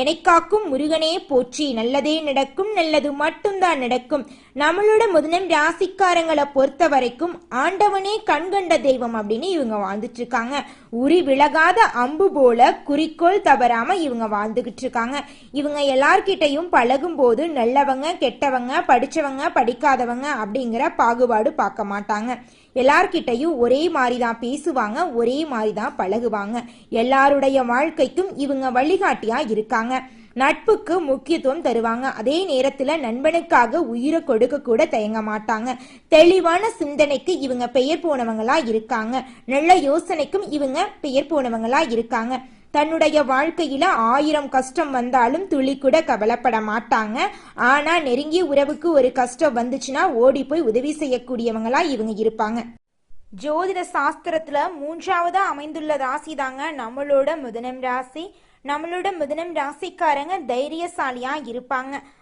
எனைக்காக்கும் முருகனே போற்றி. நல்லதே நடக்கும் நல்லது மட்டும்தான் நடக்கும். நம்மளோட முதலம் ராசிக்காரங்களை பொறுத்த வரைக்கும் ஆண்டவனே கண்கண்ட தெய்வம் அப்படின்னு இவங்க வாழ்ந்துட்டு இருக்காங்க உரி விலகாத அம்பு போல குறிக்கோள் தவறாம இவங்க வாழ்ந்துகிட்டு இருக்காங்க இவங்க எல்லார்கிட்டையும் பழகும் போது நல்லவங்க கெட்டவங்க படிச்சவங்க படிக்காதவங்க அப்படிங்கிற பாகுபாடு பார்க்க மாட்டாங்க. எல்லார்கிட்டையும் ஒரே மாதிரி தான் பேசுவாங்க ஒரே மாதிரி தான் பழகுவாங்க. எல்லாருடைய வாழ்க்கைக்கும் இவங்க வழிகாட்டியா இருக்காங்க. நட்புக்கு முக்கியத்துவம் தருவாங்க. அதே நேரத்துல நண்பனுக்காக உயிரை கொடுக்க கூட தயங்க மாட்டாங்க. தெளிவான சிந்தனைக்கு இவங்க பெயர் போனவங்களா இருக்காங்க. நல்ல யோசனைக்கும் இவங்க பெயர் போனவங்களா இருக்காங்க. தன்னுடைய வாழ்க்கையில ஆயிரம் கஷ்டம் வந்தாலும் துளி கூட கவலைப்பட மாட்டாங்க. ஆனா நெருங்கிய உறவுக்கு ஒரு கஷ்டம் வந்துச்சுன்னா ஓடி போய் உதவி செய்யக்கூடியவங்களா இவங்க இருப்பாங்க. ஜோதிட சாஸ்திரத்துல மூன்றாவதா அமைந்துள்ள ராசி தாங்க நம்மளோட முதனம் ராசி. நம்மளோட முதனம் ராசிக்காரங்க தைரியசாலியா இருப்பாங்க.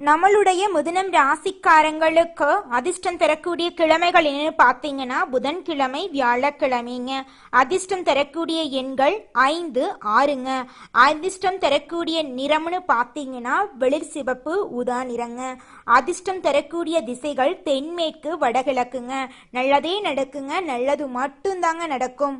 நம்மளுடைய முதனம் ராசிக்காரங்களுக்கு அதிர்ஷ்டம் தரக்கூடிய கிழமைகள் என்னன்னு பார்த்தீங்கன்னா புதன்கிழமை வியாழக்கிழமைங்க. அதிர்ஷ்டம் தரக்கூடிய எண்கள் ஐந்து ஆறுங்க. அதிர்ஷ்டம் தரக்கூடிய நிறம்னு பார்த்தீங்கன்னா வெளிர் சிவப்பு ஊதா நிறங்க. அதிர்ஷ்டம் தரக்கூடிய திசைகள் தென்மேற்கு வடகிழக்குங்க. நல்லதே நடக்குங்க நல்லது மட்டும்தாங்க நடக்கும்.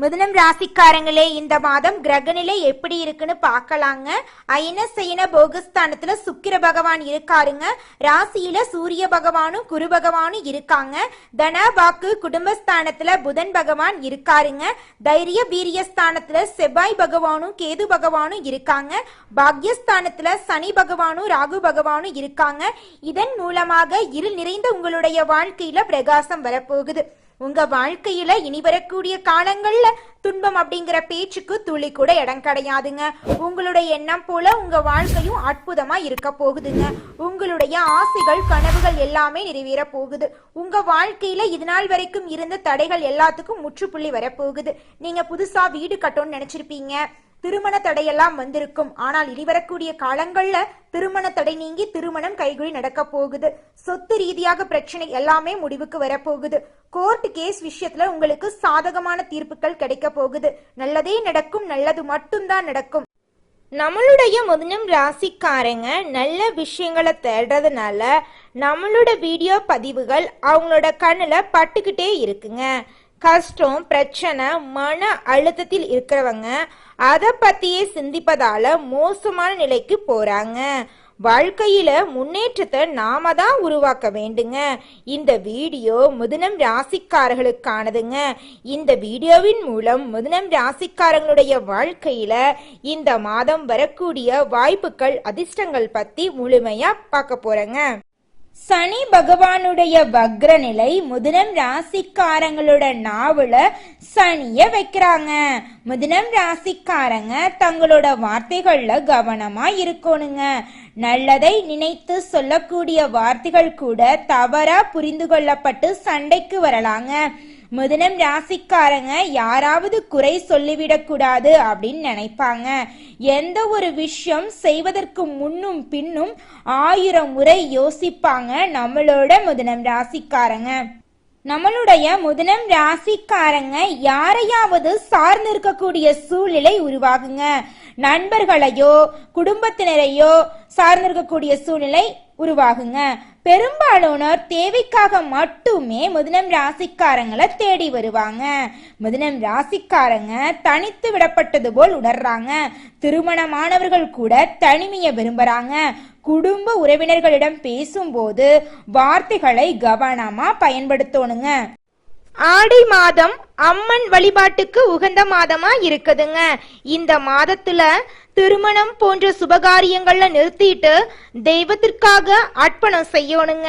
மிதுனம் ராசிக்காரங்களே இந்த மாதம் கிரகநிலை எப்படி இருக்குன்னு பார்க்கலாங்க. ஐன சயன போகஸ்தானத்துல சுக்கிர பகவான் இருக்காருங்க. ராசியில சூரிய பகவானும் குரு பகவானும் இருக்காங்க. தன வாக்கு குடும்பஸ்தானத்துல புதன் பகவான் இருக்காருங்க. தைரிய வீரியஸ்தானத்துல செவ்வாய் பகவானும் கேது பகவானும் இருக்காங்க. பாக்யஸ்தானத்துல சனி பகவானும் ராகு பகவானும் இருக்காங்க. இதன் மூலமாக இருள் நிறைந்த உங்களுடைய வாழ்க்கையில பிரகாசம் வரப்போகுது. உங்க வாழ்க்கையில இனி வரக்கூடிய காலங்கள்ல துன்பம் அப்படிங்கிற பேச்சுக்கு துளி கூட இடம் கிடையாதுங்க. உங்களுடைய எண்ணம் போல உங்க வாழ்க்கையும் அற்புதமா இருக்க போகுதுங்க. உங்களுடைய ஆசைகள் கனவுகள் எல்லாமே நிறைவேற போகுது. உங்க வாழ்க்கையில இது நாள் வரைக்கும் இருந்த தடைகள் எல்லாத்துக்கும் முற்றுப்புள்ளி வரப்போகுது. நீங்க புதுசா வீடு கட்டணும்னு நினைச்சிருப்பீங்க. திருமண தடையெல்லாம் வந்திருக்கும். ஆனால் இனி வரக்கூடிய காலங்கள்ல திருமண தடை நீங்கி திருமணம் கைகுறி நடக்க போகுது. சொத்து ரீதியாக பிரச்சனை எல்லாமே முடிவுக்கு வரப்போகுது. கோர்ட் கேஸ் விஷயத்துல உங்களுக்கு சாதகமான தீர்ப்புகள் கிடைக்க போகுது. நல்லதே நடக்கும் நல்லது மட்டும்தான் நடக்கும். நம்மளுடைய முதனம் ராசிக்காரங்க நல்ல விஷயங்களை தேடுறதுனால நம்மளோட வீடியோ பதிவுகள் அவங்களோட கண்ணில் பட்டுக்கிட்டே இருக்குங்க. கஷ்டம் பிரச்சனை மன அழுத்தத்தில் இருக்கிறவங்க அதை பற்றியே சிந்திப்பதால மோசமான நிலைக்கு போகிறாங்க வாழ்க்கையில முன்னேற்றத்தை நாம தான் உருவாக்க வேண்டுங்க. இந்த வீடியோ முதனம் ராசிக்காரர்களுக்கானதுங்க. இந்த வீடியோவின் மூலம் முதனம் ராசிக்காரங்களுடைய வாழ்க்கையில இந்த மாதம் வரக்கூடிய வாய்ப்புகள் அதிர்ஷ்டங்கள் பத்தி முழுமையா பார்க்க போறேங்க. சனி பகவானுடைய வக்ர நிலை முதனம் ராசிக்காரங்களோட நாவல சனிய வைக்கிறாங்க. முதனம் ராசிக்காரங்க தங்களோட வார்த்தைகள்ல கவனமா இருக்கணுங்க. நல்லதை நினைத்து சொல்லக்கூடிய வார்த்தைகள் கூட தவறா புரிந்து கொள்ளப்பட்டு சண்டைக்கு வரலாங்க. மிதுனம் ராசிக்காரங்க யாராவது குறை சொல்லிவிடக்கூடாது அப்படின்னு நினைப்பாங்க. எந்த ஒரு விஷயம் செய்வதற்கு முன்னும் பின்னும் ஆயிரம் முறை யோசிப்பாங்க நம்மளோட மிதுனம் ராசிக்காரங்க. நம்மளுடைய முதனம் ராசிக்காரங்க யாரையாவது சார்ந்து இருக்கக்கூடிய சூழ்நிலை உருவாகுங்க. நண்பர்களையோ குடும்பத்தினரையோ சார்ந்திருக்கக்கூடிய சூழ்நிலை உருவாகுங்க. பெரும்பாலானோர் தேவைக்காக மட்டுமே மிதுனம் ராசிக்காரங்களை தேடி வருவாங்க. மிதுனம் ராசிக்காரங்க தனித்து விடப்பட்டது போல் உணர்றாங்க. திருமணமானவர்கள் கூட தனிமையை விரும்புறாங்க. குடும்ப உறவினர்களிடம் பேசும்போது வார்த்தைகளை கவனமா பயன்படுத்தணுங்க. ஆடி மாதம் அம்மன் வழிபாட்டுக்கு உகந்த மாதமா இருக்குதுங்க இந்த மாதத்துல திருமணம் போன்ற சுபகாரியங்கள்ல நிறுத்திட்டு தெய்வத்திற்காக அர்ப்பணம் செய்யணுங்க.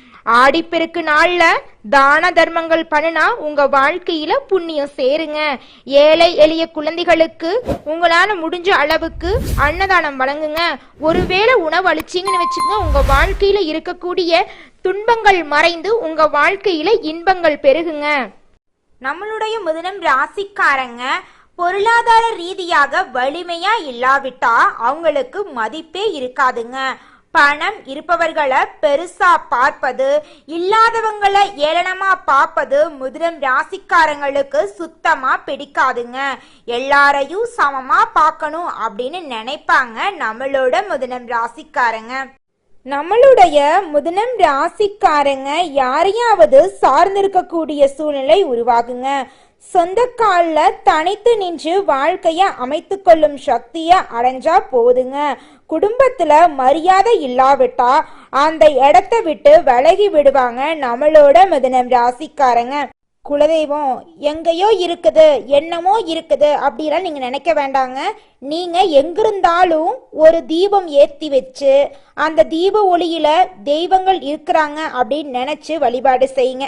ஆடிப்பெருக்கு நாள்ல தான தர்மங்கள் பண்ணுனா உங்க வாழ்க்கையில புண்ணியம் சேருங்க. ஏழை எளிய குழந்தைகளுக்கு உங்களால முடிஞ்ச அளவுக்கு அன்னதானம் வழங்குங்க. ஒருவேளை உணவு அழிச்சிங்கன்னு வச்சுக்கோங்க உங்க வாழ்க்கையில இருக்கக்கூடிய துன்பங்கள் மறைந்து உங்க வாழ்க்கையில இன்பங்கள் பெருகுங்க. நம்மளுடைய முதலம் ராசிக்காரங்க பொருளாதார ரீதியாக வலிமையா இல்லாவிட்டா அவங்களுக்கு மதிப்பே இருக்காதுங்க. பணம் இருப்பவர்களை பெருசா பார்ப்பது இல்லாதவங்களை ஏளனமா பார்ப்பது மிதுனம் ராசிக்காரங்களுக்கு சுத்தமா பிடிக்காதுங்க. எல்லாரையும் சமமா பார்க்கணும் அப்படின்னு நினைப்பாங்க நம்மளோட முதலம் ராசிக்காரங்க. நம்மளுடைய முதனம் ராசிக்காரங்க யாரையாவது சார்ந்திருக்கக்கூடிய சூழ்நிலை உருவாகுங்க. சொந்த காலில் தனித்து நின்று வாழ்க்கையை அமைத்து கொள்ளும் சக்தியை அடைஞ்சா போதுங்க. குடும்பத்தில் மரியாதை இல்லாவிட்டா அந்த இடத்த விட்டு விலகி விடுவாங்க நம்மளோட மிதனம் ராசிக்காரங்க. குலதெய்வம் எங்கேயோ இருக்குது என்னமோ இருக்குது அப்படிலாம் நீங்கள் நினைக்க வேண்டாங்க. நீங்கள் எங்கிருந்தாலும் ஒரு தீபம் ஏற்றி வச்சு அந்த தீப ஒளியில் தெய்வங்கள் இருக்கிறாங்க அப்படின்னு நினச்சி வழிபாடு செய்யுங்க.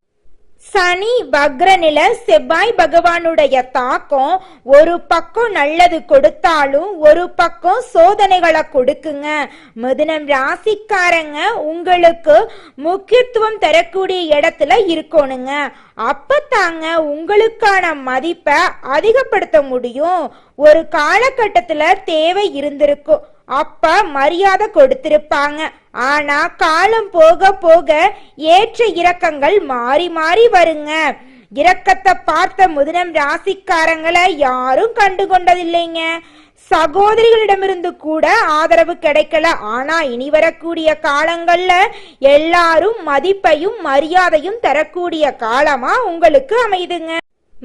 சனி வக்ரநில செவ்வாய் பகவானுடைய தாக்கம் ஒரு பக்கம் நல்லது கொடுத்தாலும் ஒரு பக்கம் சோதனைகளை கொடுக்குங்க. மிதுனம் ராசிக்காரங்க உங்களுக்கு முக்கியத்துவம் தரக்கூடிய இடத்துல இருக்கணுங்க. அப்பத்தாங்க உங்களுக்கான மதிப்பை அதிகப்படுத்த முடியும். ஒரு காலகட்டத்தில் தேவை இருந்திருக்கும். அப்பா மரியாதை கொடுத்திருப்பாங்க. ஆனா காலம் போக போக ஏற்ற இறக்கங்கள் மாறி மாறி வருங்க. இரக்கத்தை பார்த்த முதினம் ராசிக்காரங்களை யாரும் கண்டு கொண்டதில்லைங்க சகோதரிகளிடமிருந்து கூட ஆதரவு கிடைக்கல. ஆனா இனி வரக்கூடிய காலங்கள்ல எல்லாரும் மதிப்பையும் மரியாதையும் தரக்கூடிய காலமா உங்களுக்கு அமைதுங்க.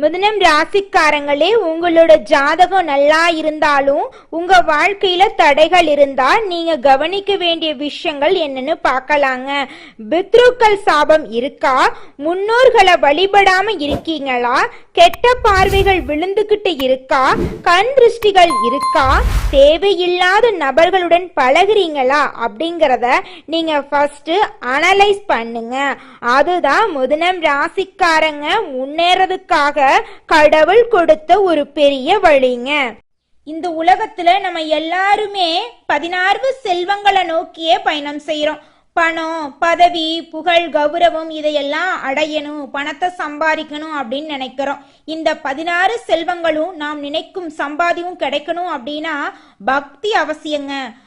மிதுனம் ராசிக்காரங்களே உங்களோட ஜாதகம் நல்லா இருந்தாலும் உங்க வாழ்க்கையில தடைகள் இருந்தா நீங்க கவனிக்க வேண்டிய விஷயங்கள் என்னன்னு பார்க்கலாங்க. பித்ருக்கள் சாபம் இருக்கா? முன்னோர்களை வழிபடாம இருக்கீங்களா? கெட்ட பார்வைகள் விழுந்துகிட்டு இருக்கா? கண் திருஷ்டிகள் இருக்கா? தேவையில்லாத நபர்களுடன் பழகுறீங்களா? அப்படிங்கிறத நீங்க ஃபர்ஸ்ட் அனலைஸ் பண்ணுங்க. அதுதான் முதனம் ராசிக்காரங்க முன்னேறதுக்காக கடவுள் கொடுத்த ஒரு பெரிய வழிங்க. இந்த உலகத்துல நம்ம எல்லாருமே பதினாறு செல்வங்களை நோக்கியே பயணம் செய்யறோம் பணம் பதவி புகழ் கௌரவம் இதையெல்லாம் அடையணும் பணத்தை சம்பாதிக்கணும் அப்படின்னு நினைக்கிறோம். இந்த பதினாறு செல்வங்களும் நாம் நினைக்கும் சம்பாதியும் கிடைக்கணும் அப்படின்னா பக்தி அவசியங்க.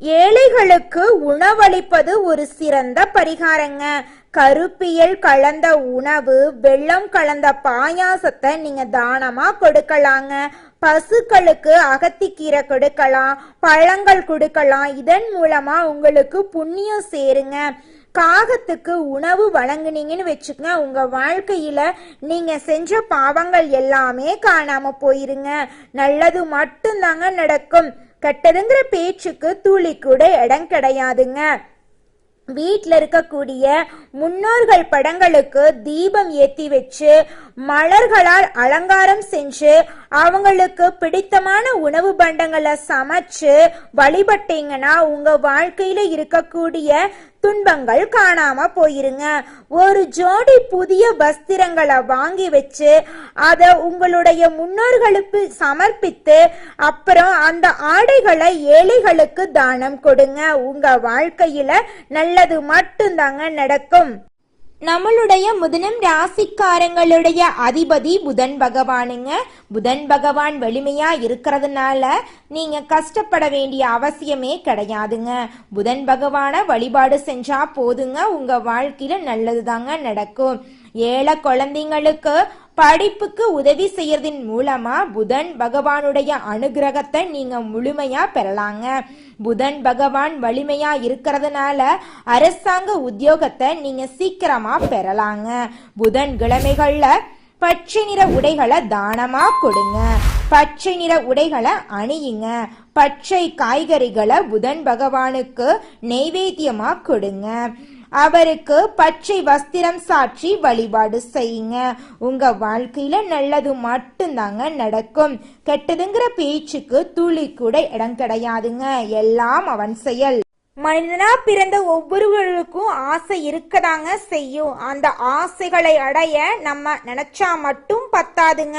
ஏழைகளுக்கு உணவளிப்பது ஒரு சிறந்த பரிகாரங்க. கருப்பியல் கலந்த உணவு வெள்ளம் கலந்த பாயாசத்தை நீங்க தானமா கொடுக்கலாங்க. பசுக்களுக்கு அகத்திக்கீரை கொடுக்கலாம் பழங்கள் கொடுக்கலாம். இதன் மூலமா உங்களுக்கு புண்ணியம் சேருங்க. காகத்துக்கு உணவு வழங்குனீங்கன்னு வச்சுக்கங்க உங்க வாழ்க்கையில நீங்க செஞ்ச பாவங்கள் எல்லாமே காணாம போயிருங்க. நல்லது மட்டும்தாங்க நடக்கும். கட்டதுங்கிற பேச்சுக்கு துளி கூட இடம் கிடையாதுங்க. வீட்டில் இருக்கக்கூடிய முன்னோர்கள் படங்களுக்கு தீபம் ஏத்தி வச்சு மலர்களால் அலங்காரம் செஞ்சு அவங்களுக்கு பிடித்தமான உணவு பண்டங்களை சமைச்சு வழிபட்டீங்கன்னா உங்க வாழ்க்கையில இருக்கக்கூடிய துன்பங்கள் காணாம போயிருங்க. ஒரு ஜோடி புதிய வஸ்திரங்களை வாங்கி வச்சு அதை உங்களுடைய முன்னோர்களுக்கு சமர்ப்பித்து அப்புறம் அந்த ஆடைகளை ஏழைகளுக்கு தானம் கொடுங்க. உங்க வாழ்க்கையில நல்லது மட்டும்தாங்க நடக்கும். நம்மளுடைய முதனம் ராசிக்காரங்களுடைய அதிபதி புதன் பகவானுங்க. புதன் பகவான் வலிமையா இருக்கிறதுனால நீங்க கஷ்டப்பட வேண்டிய அவசியமே கிடையாதுங்க. புதன் பகவான வழிபாடு செஞ்சா போதுங்க. உங்க வாழ்க்கையில நல்லதுதாங்க நடக்கும். ஏழை குழந்தைங்களுக்கு படிப்புக்கு உதவி செய்யறதின் மூலமா புதன் பகவானுடைய அனுகிரகத்தை நீங்க முழுமையா பெறலாங்க. புதன் பகவான் வலிமையா இருக்கிறதுனால அரசாங்க உத்தியோகத்தை நீங்க சீக்கிரமா பெறலாங்க. புதன் கிழமைகள்ல பச்சை நிற உடைகளை தானமா கொடுங்க. பச்சை நிற உடைகளை அணியுங்க. பச்சை காய்கறிகளை புதன் பகவானுக்கு நெய்வேத்தியமா கொடுங்க. அவருக்கு பச்சை வஸ்திரம் சாற்றி வழிபாடு செய்யுங்க. உங்க வாழ்க்கையில நல்லது மட்டும்தாங்க நடக்கும். கெட்டதுங்கிற பேச்சுக்கு துளி கூட இடம் கிடையாதுங்க. எல்லாம் அவன் செயல். மனிதனா பிறந்த ஒவ்வொருவருக்கும் ஆசை இருக்கதாங்க செய்யும். அந்த ஆசைகளை அடைய நம்ம நினைச்சா மட்டும் பத்தாதுங்க.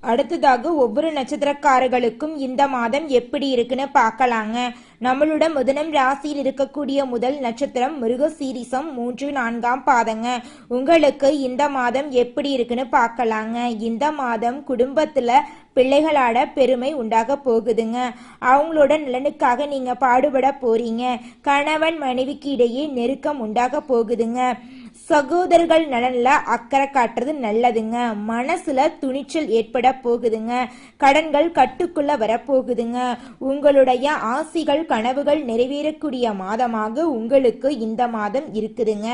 அடுத்ததாக ஒவ்வொரு நட்சத்திரக்காரர்களுக்கும் இந்த மாதம் எப்படி இருக்குன்னு பார்க்கலாங்க. நம்மளோட முதனம் ராசியில் இருக்கக்கூடிய முதல் நட்சத்திரம் மிருகசீரிசம் மூன்று நான்காம் பாதங்க. உங்களுக்கு இந்த மாதம் எப்படி இருக்குன்னு பார்க்கலாங்க. இந்த மாதம் குடும்பத்துல பிள்ளைகளோட பெருமை உண்டாக போகுதுங்க. அவங்களோட நலனுக்காக நீங்க பாடுபட போறீங்க. கணவன் மனைவிக்கு இடையே நெருக்கம் உண்டாக போகுதுங்க. சகோதரர்கள் நலன்ல அக்கறை காட்டுறது நல்லதுங்க. மனசுல துணிச்சல் ஏற்பட போகுதுங்க. கடன்கள் கட்டுக்குள்ள வரப்போகுதுங்க. உங்களுடைய ஆசைகள் கனவுகள் நிறைவேறக்கூடிய மாதமாக உங்களுக்கு இந்த மாதம் இருக்குதுங்க.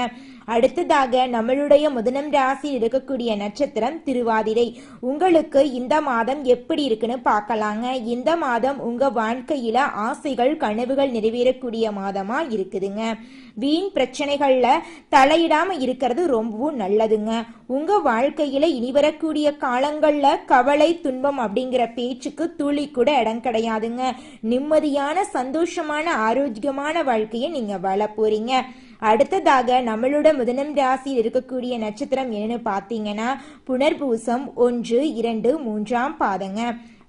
அடுத்ததாக நம்மளுடைய முதனம் ராசியில் இருக்கக்கூடிய நட்சத்திரம் திருவாதிரை. உங்களுக்கு இந்த மாதம் எப்படி இருக்குன்னு பார்க்கலாங்க. இந்த மாதம் உங்க வாழ்க்கையில ஆசைகள் கனவுகள் நிறைவேறக்கூடிய மாதமா இருக்குதுங்க. வீண் பிரச்சனைகள்ல தலையிடாம இருக்கிறது ரொம்பவும் நல்லதுங்க. உங்க வாழ்க்கையில இனி வரக்கூடிய காலங்கள்ல கவலை துன்பம் அப்படிங்கிற பேச்சுக்கு துளி கூட இடம் கிடையாதுங்க. நிம்மதியான சந்தோஷமான ஆரோக்கியமான வாழ்க்கையை நீங்க வாழ போறீங்க. அடுத்ததாக நம்மளோட முதனம் ராசியில் இருக்கக்கூடிய நட்சத்திரம் என்னன்னு பார்த்தீங்கன்னா புனர்பூசம் ஒன்று இரண்டு மூன்றாம் பாதங்க.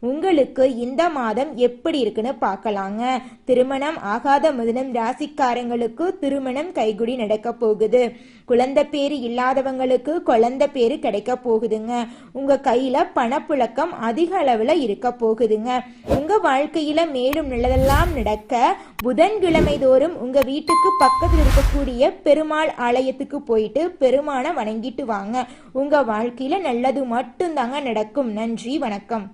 உங்களுக்கு இந்த மாதம் எப்படி இருக்குன்னு பார்க்கலாங்க. திருமணம் ஆகாத முதலம் ராசிக்காரங்களுக்கு திருமணம் கைகுடி நடக்க போகுது. குழந்தை பேரு இல்லாதவங்களுக்கு குழந்தை பேரு கிடைக்க போகுதுங்க. உங்க கையில பணப்புழக்கம் அதிக அளவுல இருக்க போகுதுங்க. உங்க வாழ்க்கையில மேலும் நல்லதெல்லாம் நடக்க புதன்கிழமை தோறும் உங்க வீட்டுக்கு பக்கத்தில் இருக்கக்கூடிய பெருமாள் ஆலயத்துக்கு போயிட்டு பெருமானை வணங்கிட்டு வாங்க. உங்க வாழ்க்கையில நல்லது மட்டும்தாங்க நடக்கும். நன்றி வணக்கம்.